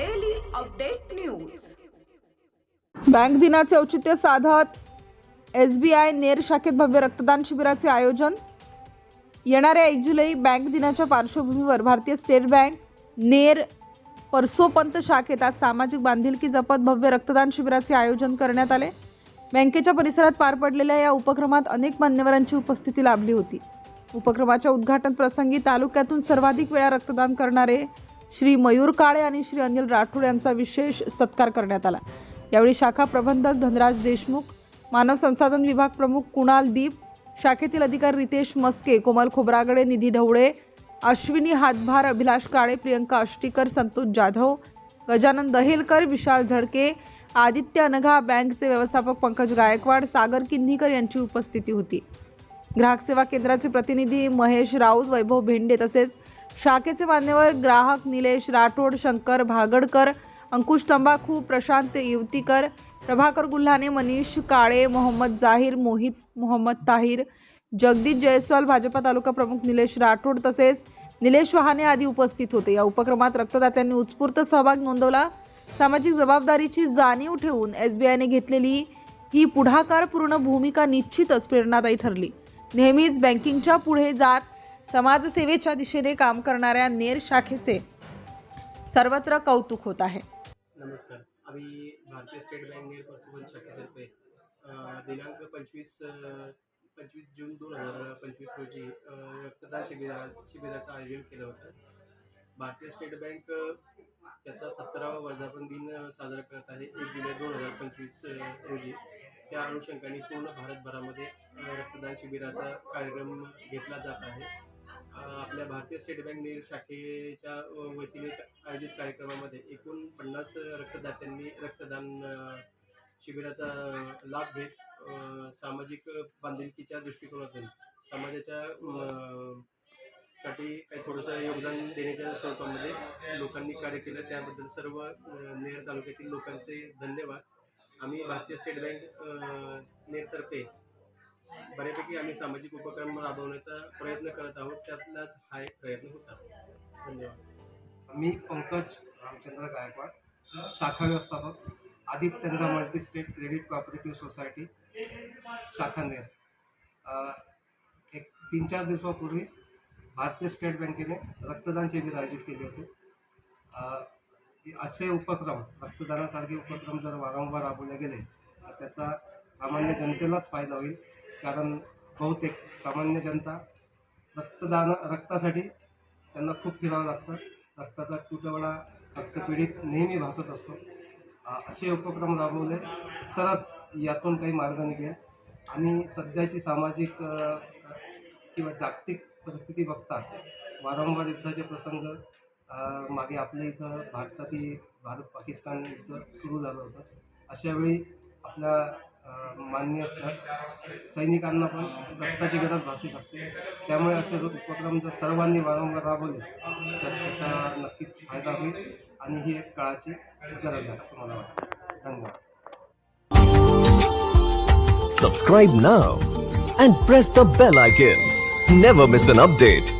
Update news bank दिनाचे औचित्य साधत एस बी आय नेर शाखेत भव्य रक्तदान शिबिराचे आयोजन. येणाऱ्या एक जुलै बँक दिनाच्या पार्श्वभूमीवर भारतीय स्टेट बँक नेर परसोपंत शाखेत आज सामाजिक बांधिलकी जपत भव्य रक्तदान शिबिराचे आयोजन करण्यात आले. बँकेच्या परिसरात पार पडलेल्या या उपक्रमात अनेक मान्यवरांची उपस्थिती लाभली होती. उपक्रमाच्या उद्घाटन प्रसंगी तालुक्यातून सर्वाधिक वेळा रक्तदान करणारे श्री मयूर काळे आणि श्री अनिल राठोड यांचा विशेष सत्कार करण्यात आला. यावेळी शाखा प्रबंधक धनराज देशमुख मानव संसाधन विभाग प्रमुख कुणाल दीप शाखेतील अधिकारी रितेश मस्के कोमल खोबरागडे निधी ढवळे अश्विनी हातभार अभिलाष काळे प्रियंका अष्टीकर संतोष जाधव गजानन दहेलकर विशाल झडके आदित्य अनघा बँकचे व्यवस्थापक पंकज गायकवाड सागर किन्हीकर यांची उपस्थिती होती. ग्राहक सेवा केंद्राचे प्रतिनिधी महेश राऊत वैभव भेंडे तसेच शाखेचे मान्यवर ग्राहक निलेश राठोड शंकर भागडकर अंकुश तंबाखू प्रशांत युवतीकर प्रभाकर गुल्हाने मनीष काळे मोहम्मद जाहीर मोहित मोहम्मद ताहिर जगदीश जयस्वाल भाजपा तालुका प्रमुख निलेश राठोड तसेच निलेश वहाने आदी उपस्थित होते. या उपक्रमात रक्तदात्यांनी उत्स्फूर्त सहभाग नोंदवला. सामाजिक जबाबदारीची जाणीव ठेवून एसबीआयने घेतलेली ही पुढाकारपूर्ण भूमिका निश्चितच प्रेरणादायी ठरली. नेहमीच बँकिंगच्या पुढे जात समाजसेवेच्या दिशेने काम करणाऱ्या नेर शाखेचे सर्वत्र कौतुक होत आहे. नमस्कार. आम्ही भारतीय स्टेट बँक नेर परसुबन शाखेतर्फे दिनांक पंचवीस पंचवीस जून दोन हजार पंचवीस रोजी रक्तदान शिबिरा शिबिराचं आयोजन केलं होतं. भारतीय स्टेट बँक त्याचा सतरावा वर्धापन दिन साजरा करत आहे एक जुलै दोन हजार पंचवीस रोजी. त्या अनुषंगाने पूर्ण भारतभरामध्ये रक्तदान शिबिराचा कार्यक्रम घेतला जात आहे. आपल्या भारतीय स्टेट बँक नेर शाखेच्या वतीने आयोजित कार्यक्रमामध्ये एकूण पन्नास रक्तदात्यांनी रक्तदान शिबिराचा लाभ घेत सामाजिक बांधिलकीच्या दृष्टिकोनातून समाजाच्या साठी काही थोडंसं योगदान देण्याच्या स्वरूपामध्ये लोकांनी कार्य केलं. त्याबद्दल सर्व नेर तालुक्यातील लोकांचे धन्यवाद. आम्ही भारतीय स्टेट बँक नेरतर्फे बऱ्यापैकी आम्ही सामाजिक उपक्रम राबवण्याचा प्रयत्न करत आहोत. त्यातलाच हा एक प्रयत्न होता. धन्यवाद. मी पंकज रामचंद्र गायकवाड शाखा व्यवस्थापक आदित्यंदा multi state credit cooperative society शाखा नेर. एक तीन चार दिवसापूर्वी भारतीय स्टेट बँकेने रक्तदान शिबिर आयोजित केले होते. असे उपक्रम रक्तदानासारखे उपक्रम जर वारंवार राबवले गेले तर त्याचा सामान्य जनतेलाच फायदा होईल. कारण बहुतेक सामान्य जनता रक्तदान रक्तासाठी त्यांना खूप फिरावं लागतं. रक्ताचा तुटवडा रक्तपीडित नेहमी भासत असतो. असे उपक्रम राबवले तरच यातून काही मार्ग निघेल. आणि सध्याची सामाजिक किंवा जागतिक परिस्थिती बघता वारंवार युद्धाचे प्रसंग मागे आपल्या इथं भारतातील भारत पाकिस्तान युद्ध सुरू झालं होतं. अशावेळी आपल्या मान्य सैनिकांना पण रक्ताची गरज भासू शकते. त्यामुळे असे उपक्रम जर सर्वांनी वारंवार राबवले तर त्याचा नक्कीच फायदा होईल आणि ही एक काळाची गरज आहे असं मला वाटतं. धन्यवाद. Subscribe now and press the bell icon never miss an update